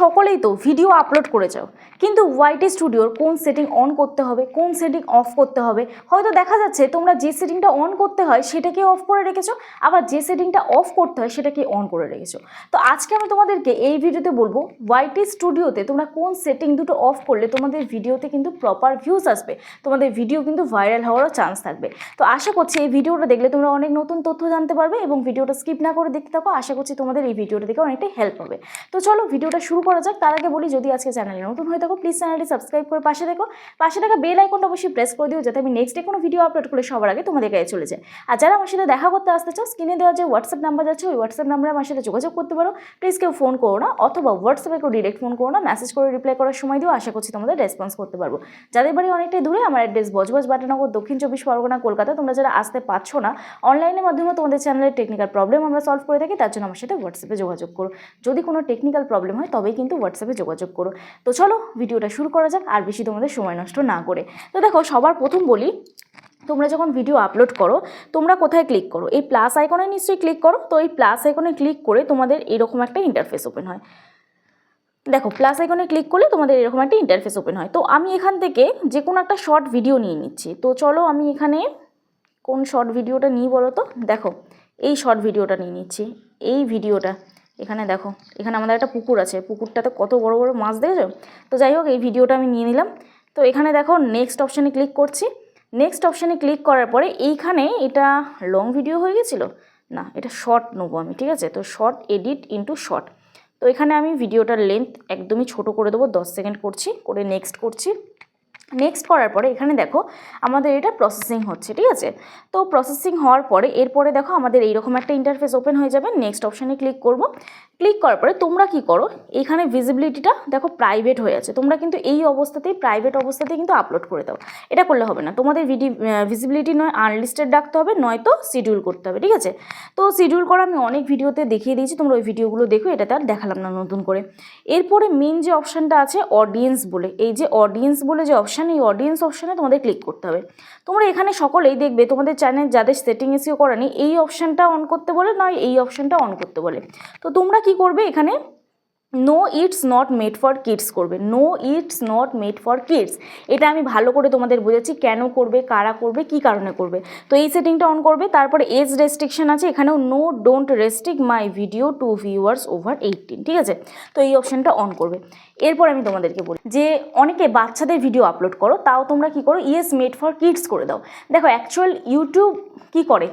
সকলেই তো video upload করে যাও কিন্তু ওয়াইটি স্টুডিওর কোন সেটিং অন করতে হবে, কোন সেটিং অফ করতে হবে, হয়তো দেখা যাচ্ছে তোমরা যে সেটিংটা অন করতে হয় সেটাকে অফ করে রেখেছো, আবার যে সেটিংটা অফ করতে হয় সেটাকে অন করে রেখেছো। তো আজকে আমি তোমাদেরকে এই ভিডিওতে বলব ওয়াইটি স্টুডিওতে তোমরা কোন সেটিং দুটো অফ করলে তোমাদের ভিডিওতে কিন্তু প্রপার ভিউজ আসবে, তোমাদের ভিডিও কিন্তু ভাইরাল হওয়ারও চান্স থাকবে। তো আশা করছি এই ভিডিওটা দেখলে তোমরা অনেক নতুন তথ্য জানতে পারবে এবং ভিডিওটা স্কিপ না করে দেখতে থাকো, আশা করছি তোমাদের এই ভিডিওটা দেখে অনেকটাই হেল্প হবে। তো চলো ভিডিওটা করা যাক, তার আগে বলি যদি আজকে চ্যানেলে নতুন হয়ে থাকো প্লিজ চ্যানেলটি সাবস্ক্রাইব করে পাশে দেখো। পাশে থাকা বেল আইকনটা অবশ্যই প্রেস করে দিও, যাতে আমি নেক্সট ডে কোনো ভিডিও আপলোড করলে সবার আগে তোমাদের কাছে চলে যায়। আর যারা আমার সাথে দেখা করতে আসতে চাও স্ক্রিনে দেওয়া যে হোয়াটসঅ্যাপ নাম্বার যাচ্ছে, ওই হোয়াটসঅ্যাপ নাম্বারে আমার সাথে যোগাযোগ করতে পারো। প্লিজ কেউ ফোন করো না, অথবা হোয়াটসঅ্যাপে কেউ ডিরেক্ট ফোন করো না মেসেজ করে রিপ্লাই করার সময় দিও, আশা করছি তোমাদের রেসপন্স করতে পারব। যাদের বাড়ি অনেকটাই দূরে, আমার অ্যাড্রেস বজবজ বাটানগর, দক্ষিণ চব্বিশ পরগনা, কলকাতা, তোমরা যারা আসতে পারছ না অনলাইনের মাধ্যমে তোমাদের চ্যানেলের টেকনিক্যাল প্রবলেম আমরা সলভ করে থাকি, তার জন্য আমার সাথে হোয়াটসঅ্যাপে যোগাযোগ করো। যদি কোনো টেকনিক্যাল প্রবলেম হয় তবেই কিন্তু হোয়াটসঅ্যাপে যোগাযোগ করো। তো চলো ভিডিওটা শুরু করা যাক, আর বেশি তোমাদের সময় নষ্ট না করে। তো দেখো, সবার প্রথম বলি, তোমরা যখন ভিডিও আপলোড করো, তোমরা কোথায় ক্লিক করো? এই প্লাস আইকনে নিশ্চয়ই ক্লিক করো, তো এই প্লাস আইকনে ক্লিক করে তোমাদের এরকম একটা ইন্টারফেস ওপেন হয়। দেখো প্লাস আইকনে ক্লিক করলে তোমাদের এরকম একটা ইন্টারফেস ওপেন হয়। তো আমি এখান থেকে যে কোনো একটা শর্ট ভিডিও নিয়ে নিচ্ছি। তো চলো আমি এখানে কোন শর্ট ভিডিওটা নিই বলো তো? দেখো, এই শর্ট ভিডিওটা নিয়ে নিচ্ছি। এই ভিডিওটা এখানে দেখো, এখানে আমাদের একটা পুকুর আছে, পুকুরটাতে কত বড় বড় মাছ দেখেছ? তো যাই হোক, এই ভিডিওটা আমি নিয়ে নিলাম। তো এখানে দেখো নেক্সট অপশানে ক্লিক করছি। নেক্সট অপশানে ক্লিক করার পরে এইখানে এটা লং ভিডিও হয়ে গেছিল? না, এটা শর্ট নেব আমি, ঠিক আছে? তো শর্ট এডিট ইন্টু শর্ট তো এখানে আমি ভিডিওটার লেন্থ একদমই ছোট করে দেবো, দশ সেকেন্ড করছি, করে নেক্সট করছি। নেক্সট করার পরে এখানে দেখো আমাদের এটা প্রসেসিং হচ্ছে, ঠিক আছে? তো প্রসেসিং হওয়ার পরে এরপরে দেখো আমাদের এইরকম একটা ইন্টারফেস ওপেন হয়ে যাবে। নেক্সট অপশানে ক্লিক করব। ক্লিক করার পরে তোমরা কি করো? এখানে ভিজিবিলিটিটা দেখো প্রাইভেট হয়ে আছে। তোমরা কিন্তু এই অবস্থাতেই প্রাইভেট অবস্থাতেই কিন্তু আপলোড করে দাও। এটা করলে হবে না। তোমাদের ভিডি ভিজিবিলিটি নয় আনলিস্টেড রাখতে হবে, নয়তো শিডিউল করতে হবে, ঠিক আছে? তো শিডিউল করা আমি অনেক ভিডিওতে দেখিয়ে দিয়েছি, তোমরা ওই ভিডিওগুলো দেখো, এটাতে আর দেখালাম না নতুন করে। এরপরে মেন যে অপশানটা আছে অডিয়েন্স বলে। এই যে অডিয়েন্স বলে যে অপশান এই অডিয়েন্স অপশানে তোমাদের ক্লিক করতে হবে। তোমরা এখানে সকলেই দেখবে, তোমাদের চ্যানেল যাদের সেটিং এসিও করা নেই এই অপশানটা অন করতে বলে নয় এই অপশানটা অন করতে বলে। তো তোমরা কি করবে এখানে? No it's not made for kids করবে। No it's not made for kids এটা আমি ভালো করে তোমাদের বোঝাচ্ছি, কেন করবে, কারা করবে, কি কারণে করবে। তো এই সেটিংটা অন করবে, তারপরে এজ রেস্ট্রিকশন আছে, এখানেও no don't restrict my video to viewers over eighteen ঠিক আছে? তো এই অপশানটা অন করবে। এরপর আমি তোমাদেরকে বলি যে, অনেকে বাচ্চাদের ভিডিও আপলোড করো, তাও তোমরা কি করো ইয়েস মেড ফর কিডস করে দাও। দেখো অ্যাকচুয়াল ইউটিউব কি করে?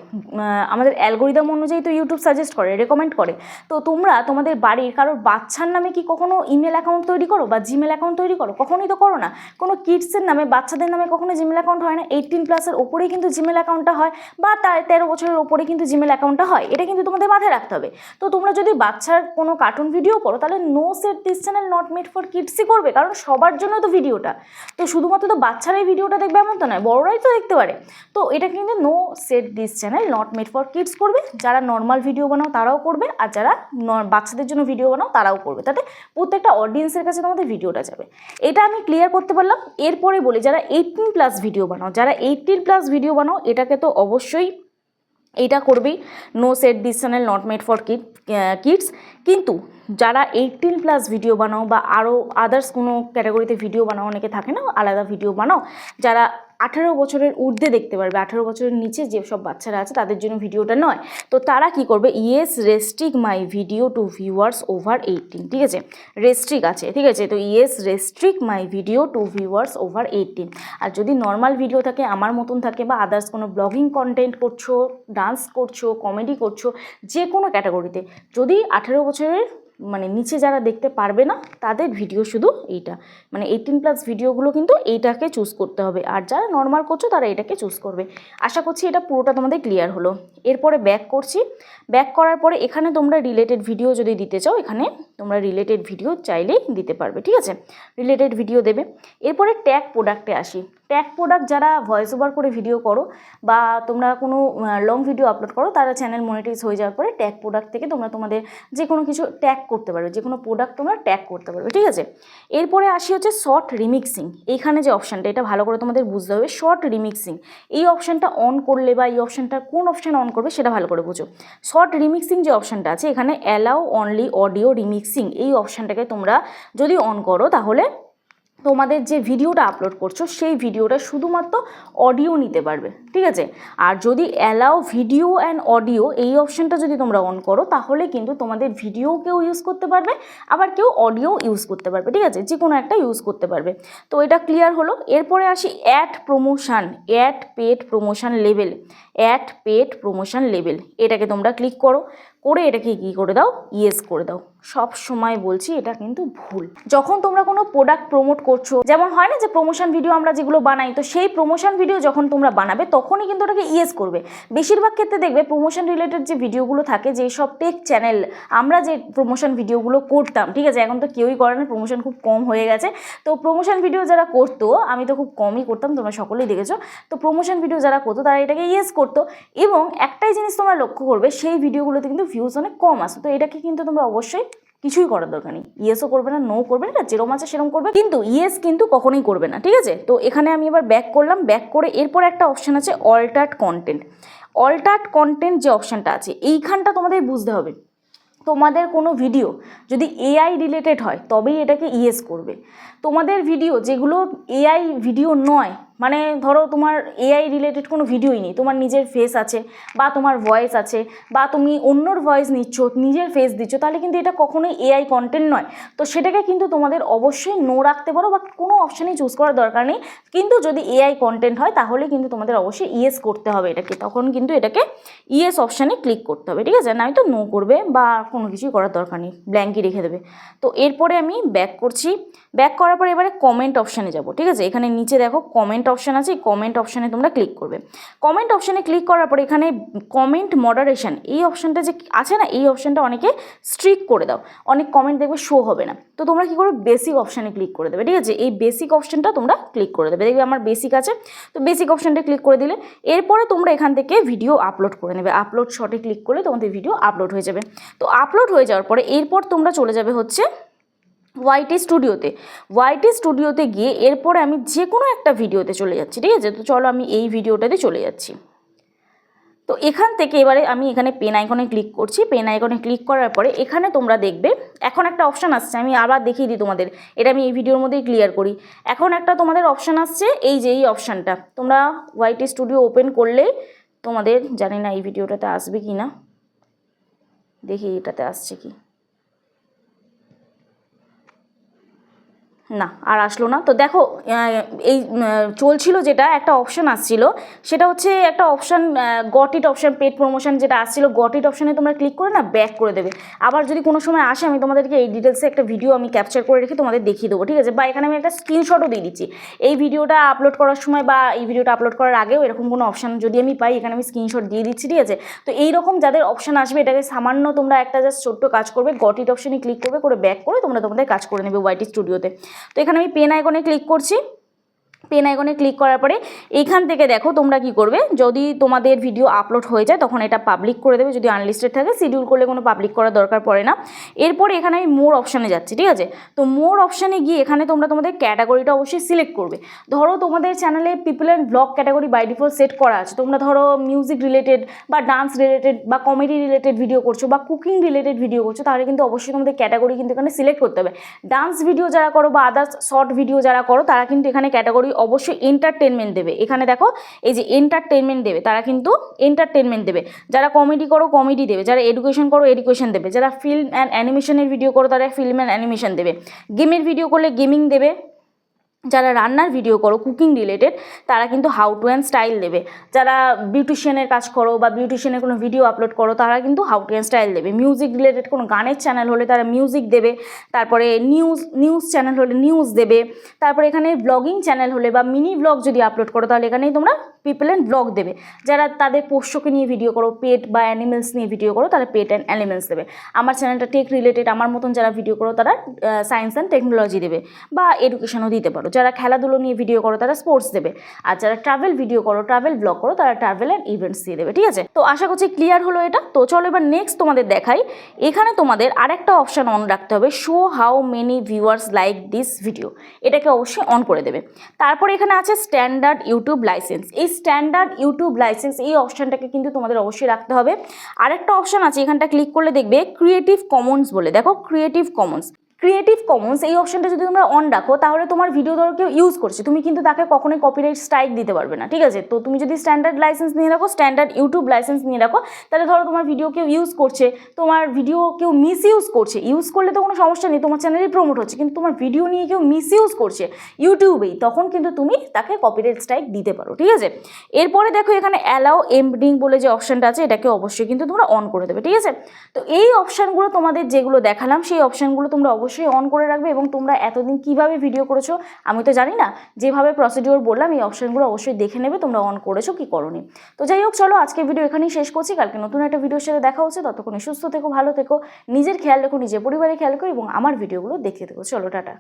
আমাদের অ্যালগোরিদম অনুযায়ী তো ইউটিউব সাজেস্ট করে রেকমেন্ড করে। তো তোমরা তোমাদের বাড়ির কারোর বাচ্চার নামে কি কখনো ইমেল অ্যাকাউন্ট তৈরি করো বা জিমেল অ্যাকাউন্ট তৈরি করো? কখনোই তো করো না। কোনো কিডসের নামে, বাচ্চাদের নামে কখনো জিমেল অ্যাকাউন্ট হয় না। এইটিন প্লাসের ওপরেই কিন্তু জিমেল অ্যাকাউন্টটা হয় বা তার তেরো বছরের ওপরে কিন্তু জিমেল অ্যাকাউন্টটা হয়। এটা কিন্তু তোমাদের মাথায় রাখতে হবে। তো তোমরা যদি বাচ্চার কোনো কার্টুন ভিডিও করো, তাহলে no set this channel not made for কিডসই করবে, কারণ সবার জন্য তো ভিডিওটা তো শুধুমাত্র তো বাচ্চারাই ভিডিওটা দেখবে এমন তো নয়, বড়রাই তো দেখতে পারে। তো এটা কিন্তু no set this channel not made for kids করবে। যারা নর্মাল ভিডিও বানাও, তারাও করবে। আর যারা বাচ্চাদের জন্য ভিডিও বানাও, তারাও করবে। তাতে প্রত্যেকটা অডিয়েন্সের কাছে তোমাদের ভিডিওটা যাবে। এটা আমি ক্লিয়ার করতে পারলাম। এরপরে বলি, যারা এইটিন প্লাস ভিডিও বানাও, যারা এইটিন প্লাস ভিডিও বানাও, এটাকে তো অবশ্যই এইটা করবেই। No set this channel not made for kid kids কিন্তু যারা এইটিন প্লাস ভিডিও বানাও বা আরও আদার্স কোনো ক্যাটাগরিতে ভিডিও বানাও, অনেকে থাকে না, আলাদা ভিডিও বানাও, যারা আঠেরো বছরের ঊর্ধ্বে দেখতে পারবে। আঠারো বছরের নিচে যেসব বাচ্চারা আছে, তাদের জন্য ভিডিওটা নয়। তো তারা কি করবে? Yes restrict my video to viewers over eighteen ঠিক আছে? রেস্ট্রিক আছে, ঠিক আছে? তো yes restrict my video to viewers over eighteen আর যদি নর্মাল ভিডিও থাকে, আমার মতন থাকে বা আদার্স কোনো ব্লগিং কন্টেন্ট করছ ডান্স করছ কমেডি করছ যে কোনো ক্যাটাগরিতে যদি আঠেরো বছরের মানে নিচে যারা দেখতে পারবে না, তাদের ভিডিও শুধু এইটা। মানে এইটিন প্লাস ভিডিওগুলো কিন্তু এইটাকে চুজ করতে হবে। আর যারা নর্মাল করছ, তারা এটাকে চুজ করবে। আশা করছি এটা পুরোটা তোমাদের ক্লিয়ার হলো। এরপরে ব্যাক করছি। ব্যাক করার পরে এখানে তোমরা রিলেটেড ভিডিও যদি দিতে চাও, এখানে তোমরা রিলেটেড ভিডিও চাইলেই দিতে পারবে, ঠিক আছে? রিলেটেড ভিডিও দেবে। এরপরে ট্যাগ প্রোডাক্টে আসি। ট্যাগ প্রোডাক্ট যারা ভয়েস ওভার করে ভিডিও করো বা তোমরা কোনো লং ভিডিও আপলোড করো, তারা চ্যানেল মনিটাইজ হয়ে যাওয়ার পরে ট্যাগ প্রোডাক্ট থেকে তোমরা তোমাদের যে কোনো কিছু ট্যাগ করতে পারবে যে কোনো প্রোডাক্ট তোমরা ট্যাগ করতে পারবে, ঠিক আছে? এরপরে আসি হচ্ছে শর্ট রিমিক্সিং এইখানে যে অপশানটা এটা ভালো করে তোমাদের বুঝতে হবে শর্ট রিমিক্সিং এই অপশানটা অন করলে বা এই অপশানটা কোন অপশান অন করবে সেটা ভালো করে বুঝো। শর্ট রিমিক্সিং যে অপশানটা আছে, এখানে অ্যালাউ অনলি অডিও রিমিক্সিং এই অপশানটাকে তোমরা যদি অন করো তাহলে তোমাদের যে ভিডিওটা আপলোড করছ, সেই ভিডিওটা শুধুমাত্র অডিও নিতে পারবে, ঠিক আছে? আর যদি অ্যালাউ ভিডিও অ্যান্ড অডিও এই অপশানটা যদি তোমরা অন করো, তাহলে কিন্তু তোমাদের ভিডিও কেউ ইউজ করতে পারবে, আবার কেউ অডিও ইউজ করতে পারবে, ঠিক আছে? যে কোনো একটা ইউজ করতে পারবে। তো এটা ক্লিয়ার হলো। এরপরে আসি ad promotion ad paid promotion level ad paid promotion level এটাকে তোমরা ক্লিক করো। করে এটাকে কী করে দাও? ইয়েস করে দাও। সব সময় বলছি, এটা কিন্তু ভুল। যখন তোমরা কোনো প্রোডাক্ট প্রমোট করছ, যেমন হয় না যে প্রমোশন ভিডিও আমরা যেগুলো বানাই, তো সেই প্রমোশন ভিডিও যখন তোমরা বানাবে, তখনই কিন্তু ওটাকে ইয়েস করবে। বেশিরভাগ ক্ষেত্রে দেখবে প্রমোশন রিলেটেড যে ভিডিওগুলো থাকে, যে সব টেক চ্যানেল আমরা যে প্রমোশন ভিডিওগুলো করতাম, ঠিক আছে, এখন তো কেউই করে না প্রমোশন খুব কম হয়ে গেছে। তো প্রমোশন ভিডিও যারা করতো, আমি তো খুব কমই করতাম, তোমরা সকলেই দেখেছ, তো প্রমোশন ভিডিও যারা করতো, তারা এটাকে ইয়েস করতো। এবং একটাই জিনিস তোমরা লক্ষ্য করবে, সেই ভিডিওগুলোতে কিন্তু ভিউজ অনেক কম আসতো। তো এটাকে কিন্তু তোমরা অবশ্যই কিছুই করার দরকার নেই। ইয়েসও করবে না নো করবে না যেরকম আছে সেরকম করবে। কিন্তু ইয়েস কিন্তু কখনোই করবে না, ঠিক আছে? তো এখানে আমি এবার ব্যাক করলাম ব্যাক করে এরপর একটা অপশান আছে অল্টার্ড কন্টেন্ট অল্টার্ড কন্টেন্ট যে অপশানটা আছে, এইখানটা তোমাদের বুঝতে হবে। তোমাদের কোনো ভিডিও যদি এআই রিলেটেড হয়, তবেই এটাকে ইয়েস করবে। তোমাদের ভিডিও যেগুলো এআই ভিডিও নয় মানে ধরো তোমার এআই রিলেটেড কোনো ভিডিওই নেই। তোমার নিজের ফেস আছে বা তোমার ভয়েস আছে বা তুমি অন্যর ভয়েস নিচ্ছ, নিজের ফেস দিচ্ছ, তাহলে কিন্তু এটা কখনোই এআই কন্টেন্ট নয়। তো সেটাকে কিন্তু তোমাদের অবশ্যই নো রাখতে পারো বা কোনো অপশানেই চুজ করার দরকার নেই। কিন্তু যদি এআই কন্টেন্ট হয়, তাহলে কিন্তু তোমাদের অবশ্যই ইয়েস করতে হবে এটাকে। তখন কিন্তু এটাকে ইয়েস অপশানে ক্লিক করতে হবে, ঠিক আছে? না তো নো করবে বা কোনো কিছুই করার দরকার নেই ব্ল্যাঙ্কই রেখে দেবে। তো এরপরে আমি ব্যাক করছি। ব্যাক করার পর এবারে কমেন্ট অপশানে যাব, ঠিক আছে? এখানে নিচে দেখো কমেন্ট অপশান আছে কমেন্ট অপশানে তোমরা ক্লিক করবে। কমেন্ট অপশানে ক্লিক করার পর এখানে কমেন্ট মডারেশন এই অপশানটা যে আছে না, এই অপশানটা অনেকে স্ট্রিক করে দাও। অনেক কমেন্ট দেখবে শো হবে না। তো তোমরা কী করবে বেসিক অপশানে ক্লিক করে দেবে, ঠিক আছে? এই বেসিক অপশানটা তোমরা ক্লিক করে দেবে। দেখবে আমার বেসিক আছে, তো বেসিক অপশানটা ক্লিক করে দিলে, এরপরে তোমরা এখান থেকে ভিডিও আপলোড করে নেবে। আপলোড শটে ক্লিক করলে তোমাদের ভিডিও আপলোড হয়ে যাবে। তো আপলোড হয়ে যাওয়ার পরে এরপর তোমরা চলে যাবে হচ্ছে ওয়াইটি স্টুডিওতে ওয়াইটি স্টুডিওতে গিয়ে এরপরে আমি যে কোনো একটা ভিডিওতে চলে যাচ্ছি, ঠিক আছে? তো চলো আমি এই ভিডিওটাতে চলে যাচ্ছি। তো এখান থেকে এবারে আমি এখানে পেন আইকনে ক্লিক করছি। পেন আইকনে ক্লিক করার পরে এখানে তোমরা দেখবে, এখন একটা অপশান আসছে, আমি আবার দেখিয়ে দিই তোমাদের। এটা আমি এই ভিডিওর মধ্যেই ক্লিয়ার করি। এখন একটা তোমাদের অপশান আসছে, এই যে এই অপশানটা তোমরা ওয়াইটি স্টুডিও ওপেন করলে তোমাদের, জানি না এই ভিডিওটাতে আসবে কি না দেখি এটাতে আসছে কি। না, আর আসলো না। তো দেখো এই চলছিল যেটা, একটা অপশান আসছিল। সেটা হচ্ছে একটা option got it option paid promotion যেটা আসছিল গটিট অপশানে তোমরা ক্লিক করে না ব্যাক করে দেবে। আবার যদি কোনো সময় আসে, আমি তোমাদেরকে এই ডিটেলসে একটা ভিডিও আমি ক্যাপচার করে রেখে তোমাদের দেখিয়ে দেবো, ঠিক আছে? বা এখানে আমি একটা স্ক্রিনশটও দিয়ে দিচ্ছি। এই ভিডিওটা আপলোড করার সময় বা এই ভিডিওটা আপলোড করার আগেও এরকম কোনো অপশান যদি আমি পাই, এখানে আমি স্ক্রিনশট দিয়ে দিচ্ছি, ঠিক আছে? তো এইরকম যাদের অপশান আসবে, এটাকে সামান্য তোমরা একটা জাস্ট ছোট্ট কাজ করবে গটিট অপশানে ক্লিক করবে, করে ব্যাক করে তোমরা তোমাদের কাজ করে নেবে ওয়াইটি স্টুডিওতে তো এখানে আমি পেন আইকনে ক্লিক করছি। পেন আইকনে ক্লিক করার পরে এখান থেকে দেখো তোমরা কি করবে? যদি তোমাদের ভিডিও আপলোড হয়ে যায়, তখন এটা পাবলিক করে দেবে। যদি আনলিস্টেড থাকে শিডিউল করলে কোনো পাবলিক করার দরকার পড়ে না। এরপরে এখানে আমি মোর অপশানে যাচ্ছি, ঠিক আছে? তো মোর অপশানে গিয়ে এখানে তোমরা তোমাদের ক্যাটাগরিটা অবশ্যই সিলেক্ট করবে। ধরো তোমাদের চ্যানেলে people and blog category by default set করা আছে। তোমরা ধরো মিউজিক রিলেটেড বা ডান্স রিলেটেড বা কমেডি রিলেটেড ভিডিও করছ বা কুকিং রিলেটেড ভিডিও করছ, তাহলে কিন্তু অবশ্যই তোমাদের ক্যাটাগরি কিন্তু এখানে সিলেক্ট করতে হবে। ডান্স ভিডিও যারা করো বা আদার্স শর্ট ভিডিও যারা করো, তারা কিন্তু এখানে ক্যাটাগরি অবশ্যই এন্টারটেনমেন্ট দেবে। এখানে দেখো, এই যে এন্টারটেনমেন্ট দেবে, তারা কিন্তু এন্টারটেনমেন্ট দেবে। যারা কমেডি করো কমেডি দেবে। যারা এডুকেশন করো এডুকেশন দেবে। যারা ফিল্ম অ্যান্ড অ্যানিমেশনের ভিডিও করো, তারা ফিল্ম অ্যান্ড অ্যানিমেশন দেবে। গেমের ভিডিও করলে গেমিং দেবে। যারা রান্নার ভিডিও করো কুকিং রিলেটেড তারা কিন্তু হাউ টু অ্যান্ড স্টাইল দেবে। যারা বিউটিশিয়ানের কাজ করো বা বিউটিশিয়ানের কোনো ভিডিও আপলোড করো, তারা কিন্তু হাউ টু অ্যান্ড স্টাইল দেবে। মিউজিক রিলেটেড কোনো গানের চ্যানেল হলে তারা মিউজিক দেবে, তারপরে নিউজ নিউজ চ্যানেল হলে নিউজ দেবে, তারপরে এখানে ব্লগিং চ্যানেল হলে বা মিনি ব্লগ যদি আপলোড করো, তাহলে এখানেই তোমরা পিপল অ্যান্ড ব্লগ দেবে। যারা তাদের পোষ্যকে নিয়ে ভিডিও করো পেট বা অ্যানিমেলস নিয়ে ভিডিও করো, তারা পেট অ্যান্ড অ্যানিমেলস দেবে। আমার চ্যানেলটা টেক রিলেটেড আমার মতন যারা ভিডিও করো, তারা সায়েন্স অ্যান্ড টেকনোলজি দেবে বা এডুকেশনও দিতে পারো। যারা খেলাধুলো নিয়ে ভিডিও করো, তারা স্পোর্টস দেবে। আর যারা ট্রাভেল ভিডিও করো ট্রাভেল ব্লগ করো, তারা ট্রাভেল অ্যান্ড ইভেন্টস দিয়ে দেবে, ঠিক আছে? তো আশা করছি ক্লিয়ার হলো এটা। তো চলো এবার নেক্সট তোমাদের দেখাই। এখানে তোমাদের আরেকটা অপশান অন রাখতে হবে show how many viewers like this video এটাকে অবশ্যই অন করে দেবে। তারপর এখানে আছে স্ট্যান্ডার্ড ইউটিউব লাইসেন্স এই স্ট্যান্ডার্ড ইউটিউব লাইসেন্স এই অপশানটাকে কিন্তু তোমাদের অবশ্যই রাখতে হবে। আরেকটা অপশান আছে, এখানটা ক্লিক করলে দেখবে ক্রিয়েটিভ কমন্স বলে। দেখো ক্রিয়েটিভ কমন্স ক্রিয়েটিভ কমন্স এই অপশনটা যদি তোমরা অন রাখো, তাহলে তোমার ভিডিও ধরো কেউ ইউজ করছে। তুমি কিন্তু তাকে কখনোই কপিরাইট স্ট্রাইক দিতে পারবে না, ঠিক আছে? তো তুমি যদি স্ট্যান্ডার্ড লাইসেন্স নিয়ে রাখো স্ট্যান্ডার্ড ইউটিউব লাইসেন্স নিয়ে রাখো, তাহলে ধরো তোমার ভিডিও কেউ ইউজ করছে, তোমার ভিডিও কেউ মিস ইউজ করছে। ইউজ করলে তো কোনো সমস্যা নেই, তোমার চ্যানেলই প্রমোট হচ্ছে, কিন্তু তোমার ভিডিও নিয়ে কেউ মিস ইউজ করছে ইউটিউবেই তখন কিন্তু তুমি তাকে কপিরাইট স্ট্রাইক দিতে পারো, ঠিক আছে? এরপরে দেখো এখানে অ্যালাউ এমডিং বলে যে অপশানটা আছে, এটাকে অবশ্যই কিন্তু তোমরা অন করে দেবে, ঠিক আছে? তো এই অপশানগুলো তোমাদের যেগুলো দেখালাম, সেই অপশানগুলো তোমরা অবশ্যই অন করে রাখবে এবং তোমরা এতদিন কীভাবে ভিডিও করেছ, আমি তো জানি না। যেভাবে প্রসিডিওর বললাম, এই অপশানগুলো অবশ্যই দেখে নেবে, তোমরা অন করেছ কি করনি। তো যাই হোক, চলো আজকে ভিডিও এখানেই শেষ করছি। কালকে নতুন একটা ভিডিওর সাথে দেখা হচ্ছে। ততক্ষণে সুস্থ থেকো, ভালো থেকো, নিজের খেয়াল রেখো, নিজের পরিবারের খেয়াল রেখো এবং আমার ভিডিওগুলো দেখতে থেকো। চলো, টাটা।